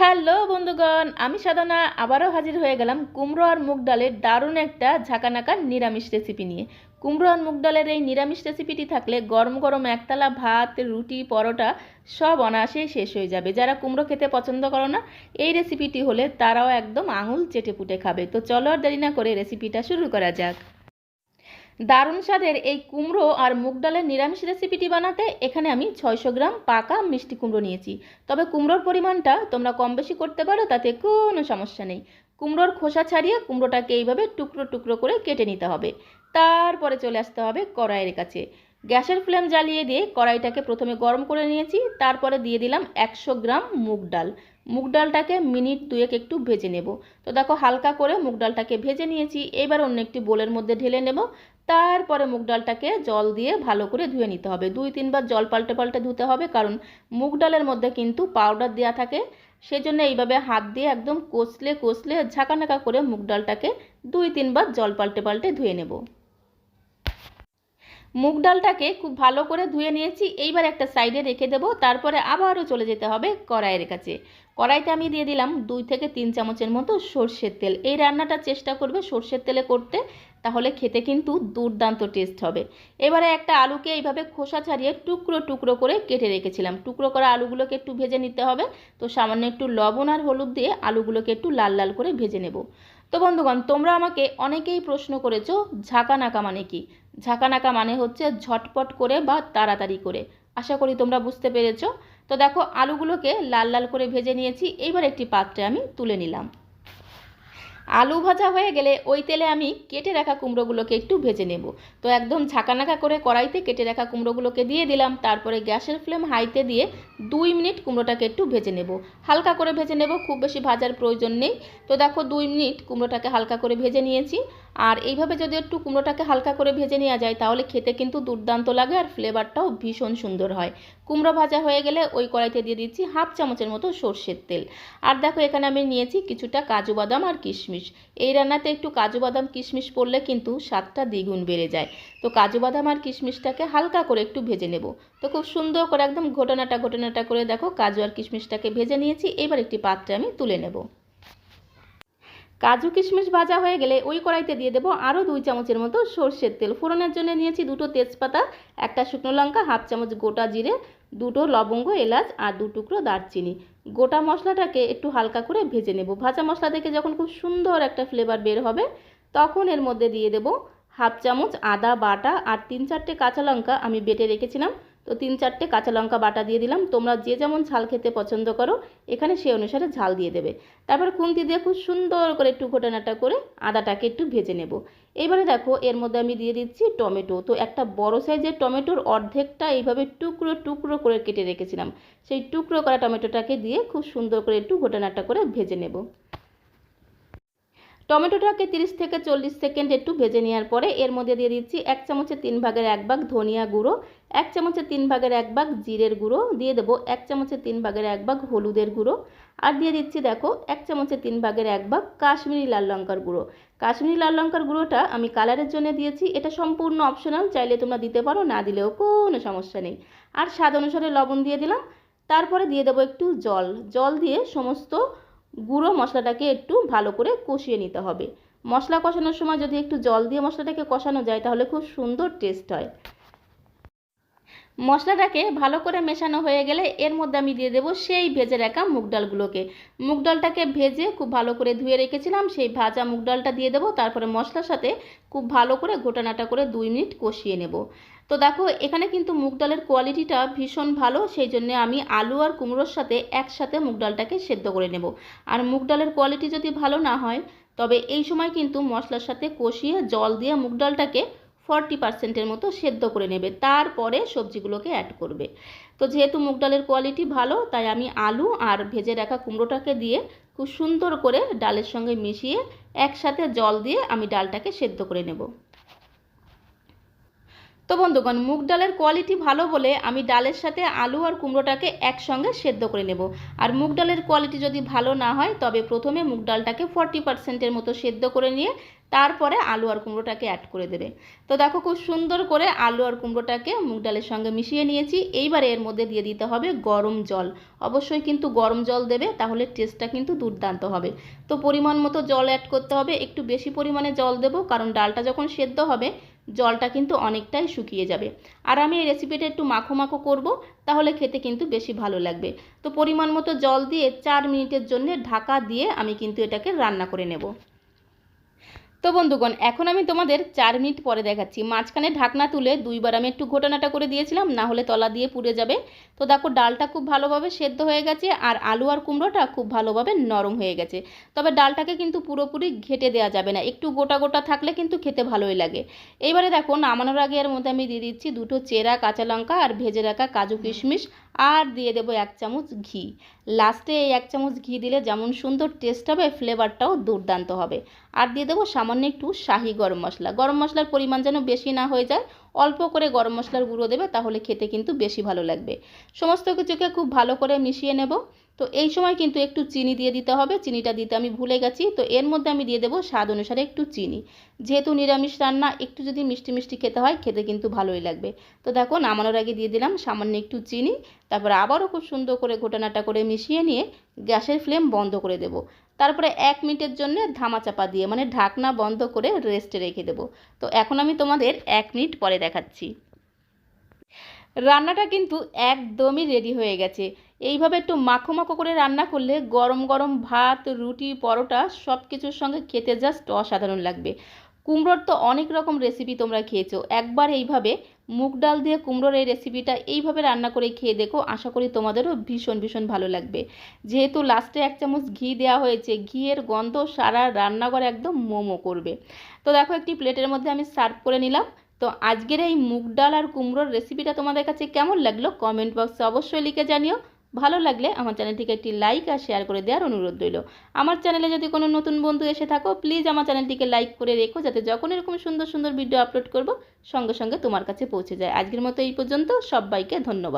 Hello বন্ধুগণ, আমি সাধনা, আবারও হাজির হয়ে গেলাম কুমড়ো আর মুগ ডালের দারুণ একটা ঝাঁকানাকা নিরামিষ রেসিপি নিয়ে। কুমড়ো আর মুগ ডালের এই নিরামিষ রেসিপিটি থাকলে গরম গরম একতলা ভাত, রুটি, পরোটা সব অনায়াসেই শেষ হয়ে যাবে। যারা কুমড়ো খেতে পছন্দ করো না, এই রেসিপিটি হলে তারাও একদম আঙুল চেটে পুটে খাবে। তো চলো আর দেরি না করে রেসিপিটা শুরু করা যাক। দারুণ স্বাদের এই কুমড়ো আর মুগ ডালের নিরামিষ রেসিপিটি বানাতে এখানে আমি ছয়শো গ্রাম পাকা মিষ্টি কুমড়ো নিয়েছি। তবে কুমড়োর পরিমাণটা তোমরা কম বেশি করতে পারো, তাতে কোনো সমস্যা নেই। কুমড়োর খোসা ছাড়িয়ে কুমড়োটাকে এইভাবে টুকরো টুকরো করে কেটে নিতে হবে। তারপরে চলে আসতে হবে কড়াইয়ের কাছে। গ্যাসের ফ্লেম জ্বালিয়ে দিয়ে কড়াইটাকে প্রথমে গরম করে নিয়েছি, তারপরে দিয়ে দিলাম একশো গ্রাম মুগ ডাল। মুগ ডালটাকে মিনিট দুয়েক একটু ভেজে নেব। তো দেখো হালকা করে মুগ ডালটাকে ভেজে নিয়েছি, এবার অন্য একটি বোলের মধ্যে ঢেলে নেব। তারপরে মুগ ডালটাকে জল দিয়ে ভালো করে ধুয়ে নিতে হবে। দুই তিনবার জল পাল্টে পাল্টে ধুতে হবে, কারণ মুগ ডালের মধ্যে কিন্তু পাউডার দেওয়া থাকে। সেজন্য এইভাবে হাত দিয়ে একদম কষলে কষলে ঝাঁকানাকা করে মুগ ডালটাকে দুই তিনবার জল পাল্টে পাল্টে ধুয়ে নেব। মুগ ডালটাকে খুব ভালো করে ধুয়ে নিয়েছি। এইবার একটা সাইডে রেখে দেবো, তারপরে আবারও চলে যেতে হবে কড়াইয়ের কাছে। কড়াইতে আমি দিয়ে দিলাম দুই থেকে তিন চামচের মতো সর্ষের তেল। এই রান্নাটা চেষ্টা করবে সর্ষের তেলে করতে, তাহলে খেতে কিন্তু দুর্দান্ত টেস্ট হবে। এবারে একটা আলুকে এইভাবে খোসা ছাড়িয়ে টুকরো টুকরো করে কেটে রেখেছিলাম। টুকরো করা আলুগুলোকে একটু ভেজে নিতে হবে। তো সামান্য একটু লবণ আর হলুদ দিয়ে আলুগুলোকে একটু লাল লাল করে ভেজে নেব। তো বন্ধুগণ, তোমরা আমাকে অনেকেই প্রশ্ন করেছ ঝাঁকা নাকা মানে কি? ঝাঁকানাকা মানে হচ্ছে ঝটপট করে বা তাড়াতাড়ি করে। আশা করি তোমরা বুঝতে পেরেছ। তো দেখো, আলুগুলোকে লাল লাল করে ভেজে নিয়েছি। এইবার একটি পাত্রে আমি তুলে নিলাম। আলু ভাজা হয়ে গেলে ওই তেলে আমি কেটে রাখা কুমড়োগুলোকে একটু ভেজে নেব। তো একদম ঝাঁকানাকা করে কড়াইতে কেটে রাখা কুমড়োগুলোকে দিয়ে দিলাম। তারপরে গ্যাসের ফ্লেম হাইতে দিয়ে দুই মিনিট কুমড়োটাকে একটু ভেজে নেব। হালকা করে ভেজে নেব, খুব বেশি ভাজার প্রয়োজন নেই। তো দেখো দুই মিনিট কুমড়োটাকে হালকা করে ভেজে নিয়েছি। আর এইভাবে যদি একটু কুমড়োটাকে হালকা করে ভেজে নেওয়া যায়, তাহলে খেতে কিন্তু দুর্দান্ত লাগে আর ফ্লেভারটাও ভীষণ সুন্দর হয়। কুমড়ো ভাজা হয়ে গেলে ওই কড়াইতে দিয়ে দিচ্ছি হাফ চামচের মতো সর্ষের তেল। আর দেখো, এখানে আমি নিয়েছি কিছুটা কাজু বাদাম আর কিশমিশ। এই রান্নাতে একটু কাজু বাদাম, কিশমিশ পড়লে কিন্তু স্বাদটা দ্বিগুণ বেড়ে যায়। তো কাজু বাদাম আর কিশমিশটাকে হালকা করে একটু ভেজে নেব। তো খুব সুন্দর করে একদম ঘটনাটা ঘটনাটা করে দেখো, কাজু আর কিশমিশটাকে ভেজে নিয়েছি। এবার একটি পাত্রে আমি তুলে নেব। কাজু কিশমিশ ভাজা হয়ে গেলে ওই কড়াইতে দিয়ে দেবো আরও দুই চামচের মতো সর্ষের তেল। ফোড়নের জন্য নিয়েছি দুটো তেজপাতা, একটা শুকনো লঙ্কা, হাফ চামচ গোটা জিরে দুটো লবঙ্গ, এলাচ আর দু টুকরো দারচিনি। গোটা মশলাটাকে একটু হালকা করে ভেজে নেব। ভাজা মশলা দেখে যখন খুব সুন্দর একটা ফ্লেভার বের হবে, তখন এর মধ্যে দিয়ে দেব হাফ চামচ আদা বাটা আর তিন চারটে কাঁচা লঙ্কা আমি বেটে রেখেছিলাম। তো তিন চারটে কাঁচা লঙ্কা বাটা দিয়ে দিলাম। তোমরা যে যেমন ঝাল খেতে পছন্দ করো, এখানে সেই অনুসারে ঝাল দিয়ে দেবে। তারপর খুন্তি দিয়ে খুব সুন্দর করে একটু ঘটনাটা করে আদাটাকে একটু ভেজে নেব। এবারে দেখো, এর মধ্যে আমি দিয়ে দিচ্ছি টমেটো। তো একটা বড় সাইজের টমেটোর অর্ধেকটা এইভাবে টুকরো টুকরো করে কেটে রেখেছিলাম। সেই টুকরো করা টমেটোটাকে দিয়ে খুব সুন্দর করে একটু ঘটনাটা করে ভেজে নেব। টমেটোটাকে তিরিশ থেকে চল্লিশ সেকেন্ড একটু ভেজে নেওয়ার পরে এর মধ্যে দিয়ে দিচ্ছি এক চামচের তিন ভাগের এক ভাগ ধনিয়া গুঁড়ো, এক চামচের তিন ভাগের এক ভাগ জিরের গুঁড়ো, দিয়ে দেবো এক চামচের তিন ভাগের এক ভাগ হলুদের গুঁড়ো। আর দিয়ে দিচ্ছি দেখো এক চামচের তিন ভাগের এক ভাগ কাশ্মীরি লাল লঙ্কার গুঁড়ো। কাশ্মীরি লাল লঙ্কার গুঁড়োটা আমি কালারের জন্য দিয়েছি, এটা সম্পূর্ণ অপশনাল, চাইলে তোমরা দিতে পারো, না দিলেও কোনো সমস্যা নেই। আর স্বাদ অনুসারে লবণ দিয়ে দিলাম, তারপরে দিয়ে দেবো একটু জল। জল দিয়ে সমস্ত গুঁড়ো মশলাটাকে একটু ভালো করে কষিয়ে নিতে হবে। মশলা কষানোর সময় যদি একটু জল দিয়ে মশলাটাকে কষানো যায়, তাহলে খুব সুন্দর টেস্ট হয়। মশলাটাকে ভালো করে মেশানো হয়ে গেলে এর মধ্যে আমি দিয়ে দেবো সেই ভেজে রাখা মুগ ডালগুলোকে। মুগ ডালটাকে ভেজে খুব ভালো করে ধুয়ে রেখেছিলাম, সেই ভাজা মুগ ডালটা দিয়ে দেবো, তারপরে মশলার সাথে খুব ভালো করে ঘোটানাটা করে দুই মিনিট কষিয়ে নেব। তো দেখো, এখানে কিন্তু মুগ ডালের কোয়ালিটিটা ভীষণ ভালো, সেই জন্য আমি আলু আর কুমড়োর সাথে একসাথে মুগ ডালটাকে সেদ্ধ করে নেব। আর মুগ ডালের কোয়ালিটি যদি ভালো না হয়, তবে এই সময় কিন্তু মশলার সাথে কষিয়ে জল দিয়ে মুগ ডালটাকে ফর্টি পার্সেন্টের মতো সেদ্ধ করে নেবে। তারপরে সবজিগুলোকে অ্যাড করবে। তো যেহেতু মুগ ডালের কোয়ালিটি ভালো, তাই আমি আলু আর ভেজে রাখা কুমড়োটাকে দিয়ে খুব সুন্দর করে ডালের সঙ্গে মিশিয়ে একসাথে জল দিয়ে আমি ডালটাকে সেদ্ধ করে নেব। তো বন্ধুগণ, মুগ ডালের কোয়ালিটি ভালো বলে আমি ডালের সাথে আলু আর কুমড়োটাকে একসঙ্গে সেদ্ধ করে নেব। আর মুগ ডালের কোয়ালিটি যদি ভালো না হয়, তবে প্রথমে মুগ ডালটাকে ফর্টি পার্সেন্টের মতো সেদ্ধ করে নিয়ে তারপরে আলু আর কুমড়োটাকে অ্যাড করে দেবে। তো দেখো খুব সুন্দর করে আলু আর কুমড়োটাকে মুগ ডালের সঙ্গে মিশিয়ে নিয়েছি। এইবার এর মধ্যে দিয়ে দিতে হবে গরম জল। অবশ্যই কিন্তু গরম জল দেবে, তাহলে টেস্টটা কিন্তু দুর্দান্ত হবে। তো পরিমাণ মতো জল অ্যাড করতে হবে, একটু বেশি পরিমাণে জল দেবো, কারণ ডালটা যখন সেদ্ধ হবে, জলটা কিন্তু অনেকটাই শুকিয়ে যাবে। আর আমি এই রেসিপিটা একটু মাখো মাখো করব, তাহলে খেতে কিন্তু বেশি ভালো লাগবে। তো পরিমাণ মতো জল দিয়ে চার মিনিটের জন্য ঢাকা দিয়ে আমি কিন্তু এটাকে রান্না করে নেব। তো বন্ধুগণ, এখন আমি তোমাদের চার মিনিট পরে দেখাচ্ছি। মাঝখানে ঢাকনা তুলে দুইবার আমি একটু ঘোটানাটা করে দিয়েছিলাম, না হলে তলা দিয়ে পুড়ে যাবে। তো দেখো, ডালটা খুব ভালোভাবে সেদ্ধ হয়ে গেছে, আর আলু আর কুমড়োটা খুব ভালোভাবে নরম হয়ে গেছে। তবে ডালটাকে কিন্তু পুরোপুরি ঘেটে দেওয়া যাবে না, একটু গোটা গোটা থাকলে কিন্তু খেতে ভালোই লাগে। এইবারে দেখো, নামানোর আগে এর মধ্যে আমি দিয়ে দিচ্ছি দুটো চেরা, কাঁচা লঙ্কা, আর ভেজে রাখা কাজু কিশমিশ। আর দিয়ে দেবো এক চামচ ঘি। লাস্টে এই এক চামচ ঘি দিলে যেমন সুন্দর টেস্ট হবে ফ্লেভারটাও দুর্দান্ত হবে। আর দিয়ে দেবো সামান্য একটু শাহি গরম মশলা। গরম মশলার পরিমাণ যেন বেশি না হয়ে যায়, অল্প করে গরম মশলার গুঁড়ো দেবে, তাহলে খেতে কিন্তু বেশি ভালো লাগবে। সমস্ত কিছুকে খুব ভালো করে মিশিয়ে নেব। তো এই সময় কিন্তু একটু চিনি দিয়ে দিতে হবে, চিনিটা দিতে আমি ভুলে গেছি, তো এর মধ্যে আমি দিয়ে দেবো স্বাদ অনুসারে একটু চিনি। যেহেতু নিরামিষ রান্না, একটু যদি মিষ্টি মিষ্টি খেতে হয়, খেতে কিন্তু ভালোই লাগবে। তো দেখো, নামানোর আগে দিয়ে দিলাম সামান্য একটু চিনি, তারপরে আবারও খুব সুন্দর করে ঘোটানাটা করে মিশিয়ে নিয়ে গ্যাসের ফ্লেম বন্ধ করে দেবো। তারপরে এক মিনিটের জন্য ধামা চাপা দিয়ে মানে ঢাকনা বন্ধ করে রেস্টে রেখে দেবো। তো এখন আমি তোমাদের এক মিনিট পরে দেখাচ্ছি। রান্নাটা কিন্তু একদমই রেডি হয়ে গেছে। এইভাবে একটু মাখো মাখো করে রান্না করলে গরম গরম ভাত, রুটি, পরোটা সব কিছুর সঙ্গে খেতে জাস্ট অসাধারণ লাগবে। কুমড়োর তো অনেক রকম রেসিপি তোমরা খেয়েছো। একবার এইভাবে মুগ ডাল দিয়ে কুমড়োর এই রেসিপিটা এইভাবে রান্না করে খেয়ে দেখো, আশা করি তোমাদেরও ভীষণ ভীষণ ভালো লাগবে। যেহেতু লাস্টে এক চামচ ঘি দেওয়া হয়েছে, ঘিয়ের গন্ধ সারা রান্নাঘর একদম মোমো করবে। তো দেখো একটি প্লেটের মধ্যে আমি সার্ভ করে নিলাম। তো আজকের এই মুগ ডাল আর কুমড়োর রেসিপিটা তোমাদের কাছে কেমন লাগল? কমেন্ট বক্সে অবশ্যই লিখে জানিও। ভালো লাগলে আমার চ্যানেলটিকে একটি লাইক আর শেয়ার করে দেওয়ার অনুরোধ রইল। আমার চ্যানেলে যদি কোনো নতুন বন্ধু এসে থাকো প্লিজ আমার চ্যানেলটিকে লাইক করে রেখো, যাতে যখন এরকম সুন্দর সুন্দর ভিডিও আপলোড করব, সঙ্গে সঙ্গে তোমার কাছে পৌঁছে যায়। আজকের মতো এই পর্যন্ত, সবাইকে ধন্যবাদ।